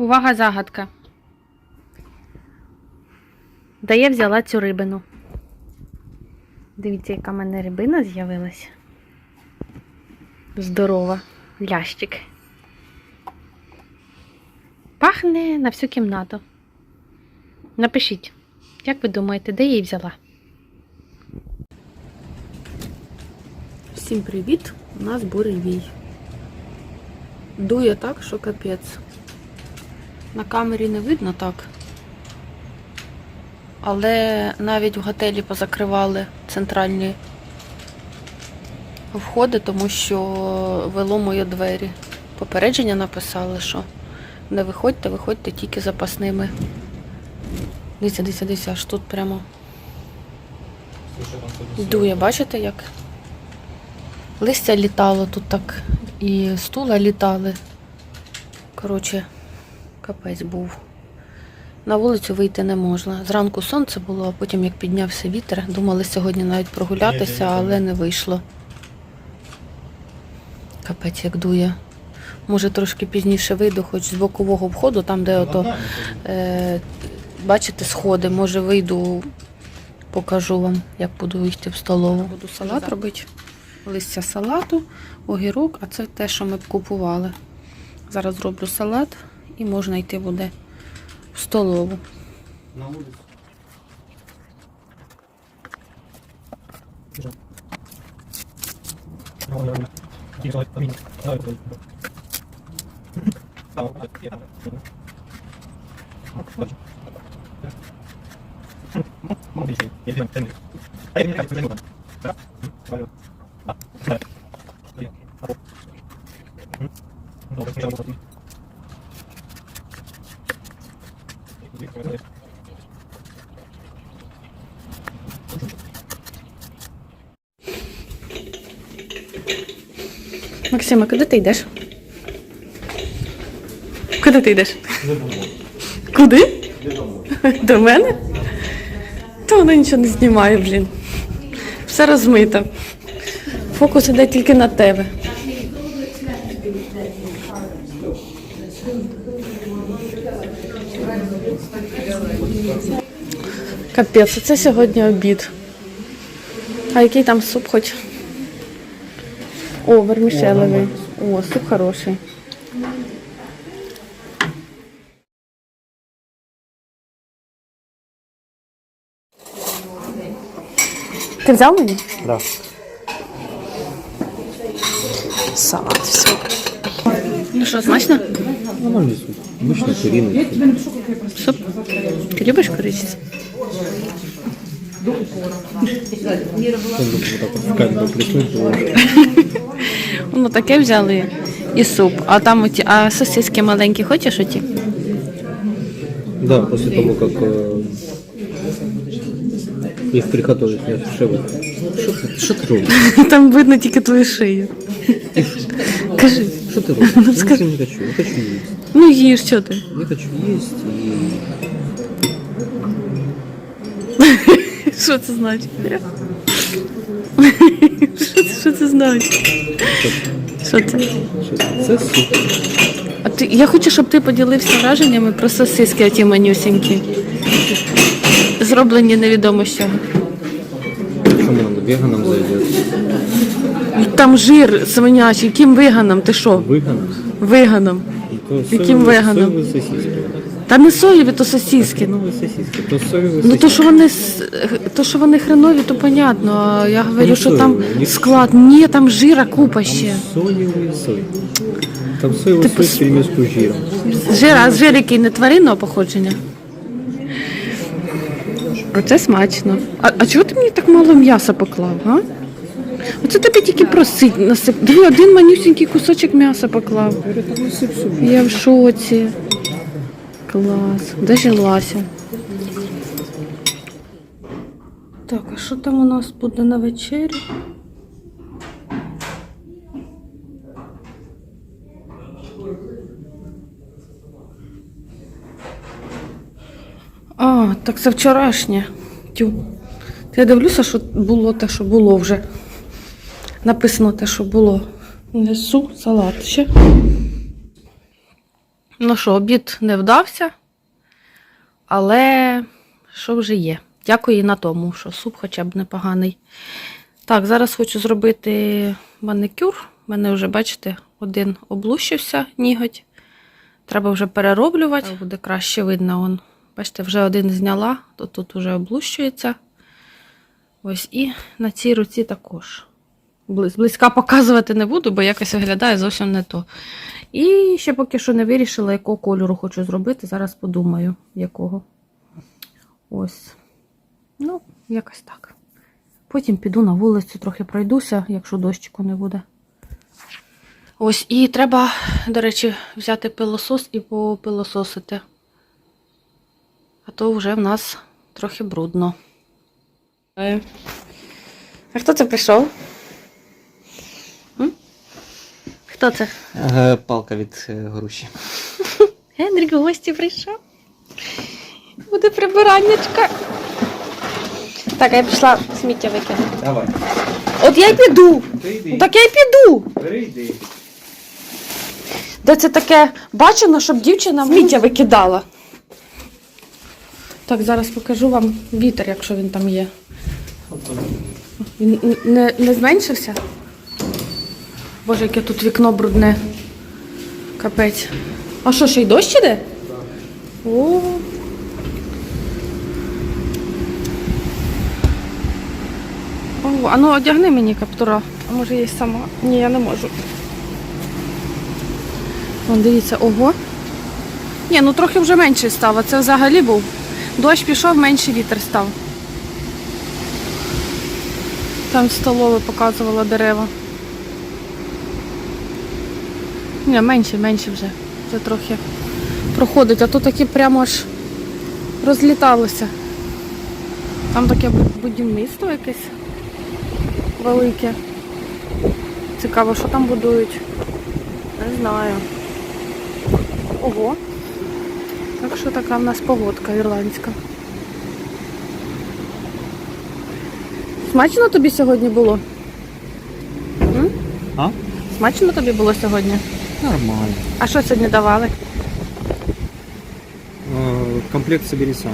Увага, загадка. Де я взяла цю рибину? Дивіться, яка в мене рибина з'явилася. Здорова. Лящик. Пахне на всю кімнату. Напишіть, як ви думаєте, де я її взяла? Всім привіт! У нас буревій. Дує так, що капець. На камері не видно так. Але навіть в готелі позакривали центральні входи, тому що вело мої двері. Попередження написали, що не виходьте, виходьте тільки запасними. Дивіться, дивіться, дивіться, аж тут прямо дує, бачите як? Листя літало тут так, і стула літали. Коротше, капець був. На вулицю вийти не можна. Зранку сонце було, а потім як піднявся вітер, думали сьогодні навіть прогулятися, але не вийшло. Капець як дує. Може трошки пізніше вийду, хоч з бокового входу, там, де ото, е, бачите, сходи, може вийду, покажу вам, як буду йти в столову. Буду салат робити. Листя салату, огірок, а це те, що ми б купували. Зараз зроблю салат і можна йти буде в столову. На улицу. Максима, куди ти йдеш? Куди ти йдеш? Куди? До мене? Та вона нічого не знімає, блін. Все розмито. Фокус іде тільки на тебе. Капець, це сьогодні обід. А який там суп хоч? О, вермішелевий. О, суп хороший. Ти взяв мені? Да. Салат, все. Ну що, смачно? Нормальный суп. Обычно куриный. Суп? Ти любиш курицю? Он вот так вот в камеру было. Ну таке взяли і суп. А там оті, а сосиски маленькі хочеш оті? Да, после того, как э, их приготовить, я шеф. Что ты, что ты робишь? Там видно тільки твою шию. Кажи, Что ты робишь? Ну, Я скажи. ничего не хочу. Я хочу есть. ну їж, що ти? Я хочу есть и... Що це значить? Що це, що це значить? Що це? Что это? Це суп. А ти, я хочу, щоб ти поділився враженнями про сосиски оті манюсінькі. Зроблені невідомо з чого. Почему он веганом зайдет? Там жир свинячий, яким веганом? Ти що? Выганом? Веганом. То Яким соевые- веганом? Соевые сосиски. Та не соєві, то сосиски. Ну. Новые сосиски. То соевые Ну то, сосиски. що вони с- то, що вони хренові, то понятно. А я говорю, Ну, що там соєві, ні. склад. Ні, там жира купа ще. Соевый сой. Там соевый Типа сой с перемеску с жиром. Жир, а жир який не тваринного походження. Оце смачно. А, а чого ти мені так мало м'яса поклав, а? Оце тебе тільки просить насип. Диви, один манюсінький кусочок м'яса поклав. Я в шоці. Клас. Дожилася. Так, а що там у нас буде на вечері? А, так це вчорашнє. Тю. Я дивлюся, що було те, що було вже. Написано те, що було. Несу салат ще. Ну що, обід не вдався, але що вже є. Дякую і на тому, що суп хоча б непоганий. Так, зараз хочу зробити маникюр. У мене вже, бачите, один облущився ніготь. Треба вже перероблювати. Так Буде краще видно. Он. Бачите, вже один зняла, то тут вже облущується. Ось і на цій руці також. Близь- Близька показувати не буду, бо якось виглядає зовсім не то. І ще поки що не вирішила, якого кольору хочу зробити. Зараз подумаю, якого. Ось. Ну, якось так. Потім піду на вулицю, трохи пройдуся, якщо дощику не буде. Ось, і треба, до речі, взяти пилосос і попилососити. А то вже в нас трохи брудно. А хто це прийшов? М? Хто це? Е, Палка від е, груші. Генрік в гості прийшов. Буде прибираннячка. Так, а я пішла сміття викину. Давай. От я й піду. Ти йди. Так я й піду. Перейди. Де це таке бачено, щоб дівчина сміття викидала. Так, зараз покажу вам вітер, якщо він там є. Він н- не, не зменшився? Боже, яке тут вікно брудне. Капець. А що, ще й дощ іде? О. О, а ну одягни мені каптура. А може я сама? Ні, я не можу. Вон, дивіться, ого. Ні, ну трохи вже менший став, а це взагалі був. Дощ пішов, менший вітер став. Там столове показувала дерева. Ні, менше, менше вже. Це трохи проходить, а то такі прямо аж розліталося. Там таке будівництво якесь велике. Цікаво, що там будують. Не знаю. Ого. Так що така в нас погодка ірландська. Смачно тобі сьогодні було? М? А? Смачно тобі було сьогодні? Нормально. А що сьогодні давали? Е, Комплект собери сам.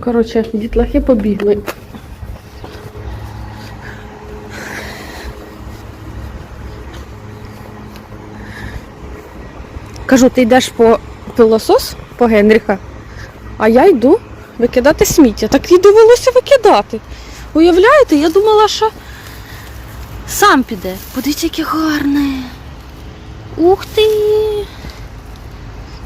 Коротше, дітлахи побігли. Кажу, ти йдеш по пилосос по Генріха, а я йду викидати сміття. Так і довелося викидати. Уявляєте, я думала, що сам піде. Подивіться, яке гарне. Ух ти!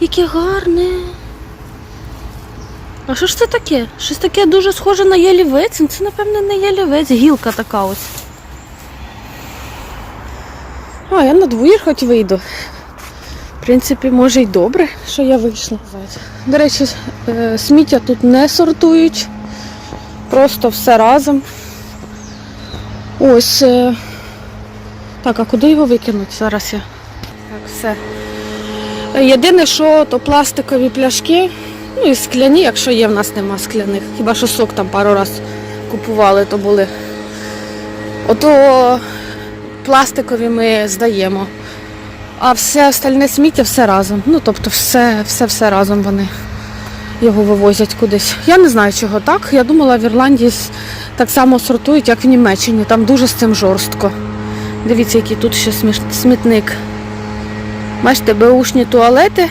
Яке гарне. А що ж це таке? Щось таке дуже схоже на ялівець. Ну, Це, напевне, не ялівець, гілка така ось. А, я на двір хоч вийду. В принципі, може й добре, що я вийшла. До речі, е, сміття тут не сортують. Просто все разом. Ось. е, Так, а куди його викинуть? Зараз я. Так, все. Єдине, що то пластикові пляшки. Ну і скляні, якщо є, в нас нема скляних. Хіба що сок там пару раз купували, то були. Ото пластикові ми здаємо. А все остальне сміття все разом. Ну, тобто все, все, все разом вони його вивозять кудись. Я не знаю, чого так. Я думала, в Ірландії так само сортують, як в Німеччині. Там дуже з цим жорстко. Дивіться, який тут ще смітник. Бачите, беушні туалети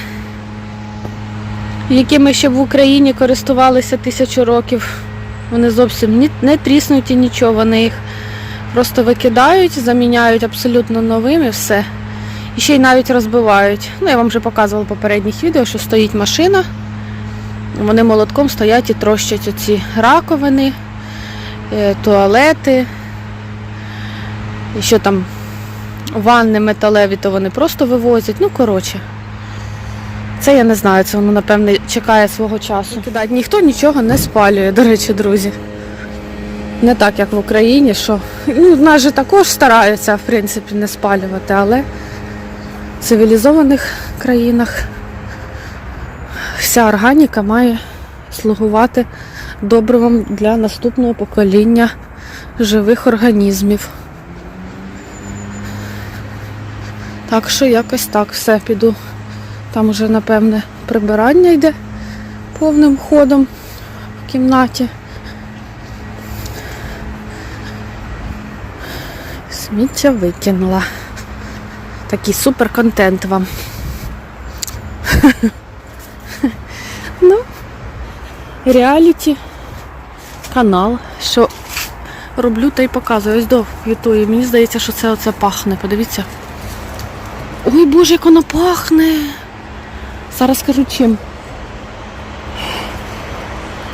якими ще в Україні користувалися тисячу років. Вони зовсім не тріснуті нічого, вони їх просто викидають, заміняють абсолютно новим і все. І ще й навіть розбивають. Ну, я вам вже показувала в попередніх відео, що стоїть машина. Вони молотком стоять і трощать оці раковини, е, туалети. І що там ванни металеві, то вони просто вивозять. Ну, коротше. Це я не знаю, це воно, напевне, чекає свого часу. Ніхто нічого не спалює, до речі, друзі. Не так, як в Україні, що ну, нас же також стараються, в принципі, не спалювати, але цивілізованих країнах вся органіка має слугувати добривом для наступного покоління живих організмів. Так що якось так все піду. Там уже, напевне, прибирання йде повним ходом в кімнаті. Сміття викинула. Такий супер контент вам. Ну, реаліті канал, що роблю та й показую. Ось до квітує. Мені здається, що це оце пахне. Подивіться. Ой, Боже, як воно пахне. Зараз скажу чим.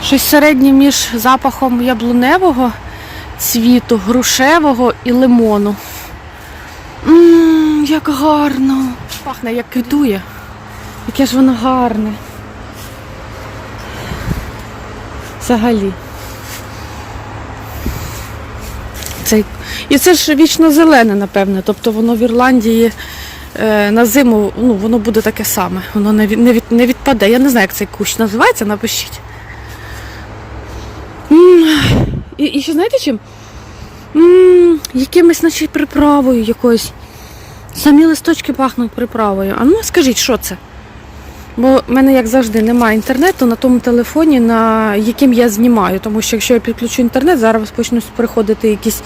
Щось середнє між запахом яблуневого цвіту, грушевого і лимону. Ммм, як гарно. Пахне, як квітує. Яке ж воно гарне. Взагалі. Цей... І це ж вічно зелене, напевне. Тобто воно в Ірландії е, на зиму ну, воно буде таке саме. Воно не, від, не, від, не відпаде. Я не знаю, як цей кущ називається, напишіть. М, І, і ще знаєте чим? М, Якимось, наче приправою якоюсь. Самі листочки пахнуть приправою. А ну скажіть, що це? Бо в мене, як завжди, немає інтернету на тому телефоні, на яким я знімаю. Тому що якщо я підключу інтернет, зараз почнуть приходити якісь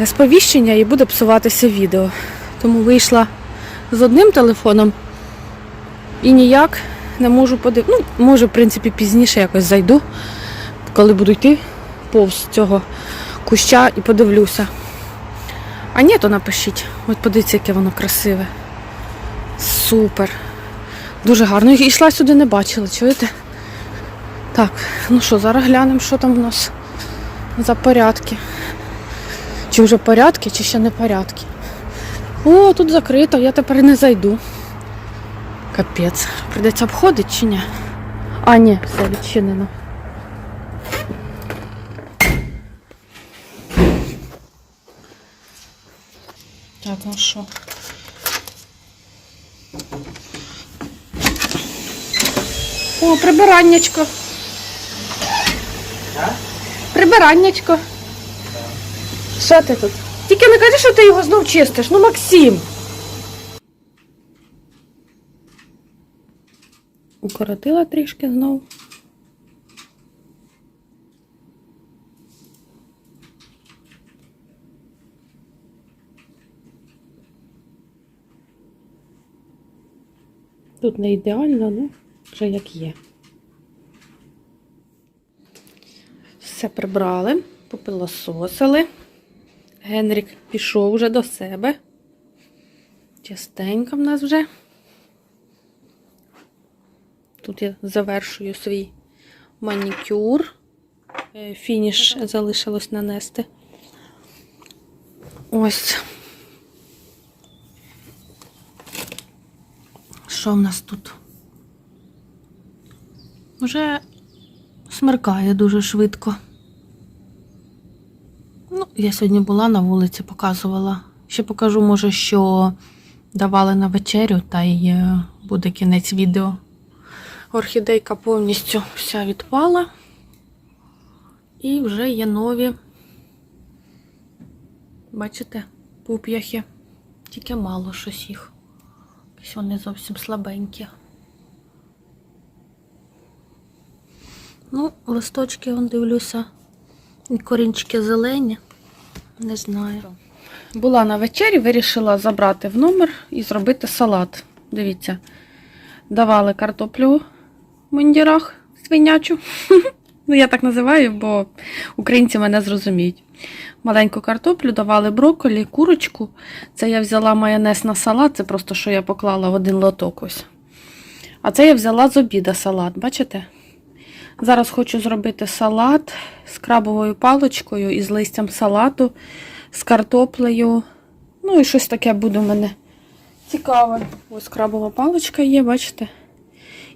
е, сповіщення і буде псуватися відео. Тому вийшла з одним телефоном і ніяк не можу подивитися. Ну, може, в принципі, пізніше якось зайду, коли буду йти повз цього куща і подивлюся. А ні, то напишіть. От подивіться, яке воно красиве. Супер. Дуже гарно. І йшла сюди, не бачила, чуєте? Так, ну що, зараз глянемо, що там у нас за порядки. Чи вже порядки, чи ще не порядки. О, тут закрито, я тепер не зайду. Капець. Придеться обходити чи ні? А, ні, все відчинено. Що? О, прибираннячко. Прибираннячко. Що ти тут? Тільки не кажи, що ти його знов чистиш. Ну, Максим. Укоротила трішки знов. Тут не ідеально, ну, вже як є. Все прибрали, попилососили. Генрік пішов вже до себе. Частенько в нас вже. Тут я завершую свій манікюр. Е, Фініш залишилось нанести. Ось. Що в нас тут? Вже смеркає дуже швидко. Ну, я сьогодні була на вулиці, показувала. Ще покажу, може, що давали на вечерю, та й е, буде кінець відео. Орхідейка повністю вся відпала. І вже є нові. Бачите, пуп'яхи. Тільки мало щось їх. Якісь вони зовсім слабенькі. Ну, листочки, он дивлюся, корінчики зелені. Не знаю. Була на вечері, вирішила забрати в номер і зробити салат. Дивіться, давали картоплю в мундірах свинячу. Ну, я так називаю, бо українці мене зрозуміють. Маленьку картоплю, давали брокколі, курочку. Це я взяла майонез на салат, це просто що я поклала в один лоток ось. А це я взяла з обіда салат, бачите? Зараз хочу зробити салат з крабовою паличкою і з листям салату, з картоплею. Ну і щось таке буде в мене цікаве. Ось крабова паличка є, бачите?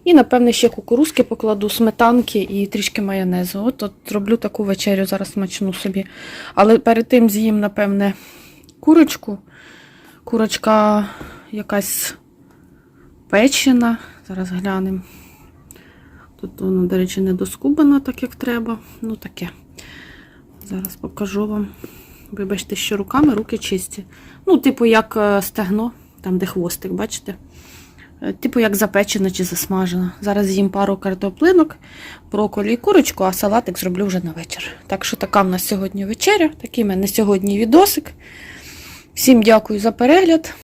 І, напевне, ще кукурузки покладу, сметанки і трішки майонезу. От, от зроблю таку вечерю, зараз смачну собі. Але перед тим з'їм, напевне, курочку. Курочка якась печена. Зараз глянемо. Тут воно, до речі, не доскубано, так як треба. Ну таке. Зараз покажу вам. Вибачте, що руками руки чисті. Ну, типу, як е, стегно, там, де хвостик, бачите? Е, Типу, як запечена чи засмажена. Зараз з'їм пару картоплинок, брокколі і курочку, а салатик зроблю вже на вечір. Так що така в нас сьогодні вечеря, такий в мене сьогодні відосик. Всім дякую за перегляд.